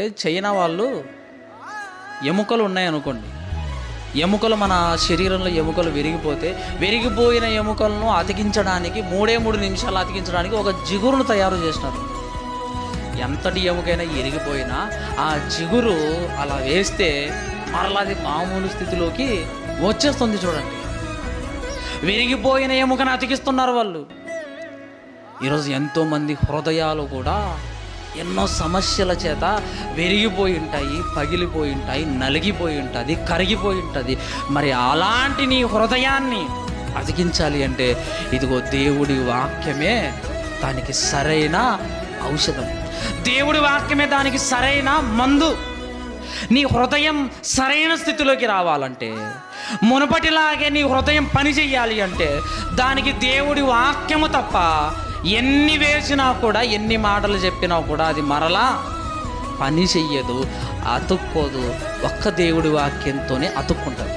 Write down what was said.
China వాళ్ళు ఎముకలు ఉన్నాయనుకోండి. ఎముకలు మన శరీరంలో ఎముకలు విరిగిపోతే విరిగిపోయిన ఎముకలను అతికించడానికి మూడే మూడు నిమిషాలు అతికించడానికి ఒక జిగురును తయారు చేసినారు. ఎంతటి ఎముకైనా ఇరిగిపోయినా ఆ జిగురు అలా వేస్తే మరలా అది మామూలు స్థితిలోకి వచ్చేస్తుంది చూడండి. విరిగిపోయిన ఎముకను అతికిస్తున్నారు వాళ్ళు. ఈరోజు ఎంతోమంది హృదయాలు కూడా ఎన్నో సమస్యల చేత విరిగిపోయి ఉంటాయి పగిలిపోయి ఉంటాయి నలిగిపోయి ఉంటుంది కరిగిపోయి ఉంటుంది. మరి అలాంటి నీ హృదయాన్ని అతికించాలి అంటే ఇదిగో దేవుడి వాక్యమే దానికి సరైన ఔషధం. దేవుడి వాక్యమే దానికి సరైన మందు. నీ హృదయం సరైన స్థితిలోకి రావాలంటే మునుపటిలాగే నీ హృదయం పని అంటే దానికి దేవుడి వాక్యము తప్ప ఎన్ని వేసినా కూడా ఎన్ని మాటలు చెప్పినా కూడా అది మరలా పని చెయ్యదు అతుక్కోదు. ఒక్క దేవుడి వాక్యంతోనే అతుక్కుంటుంది.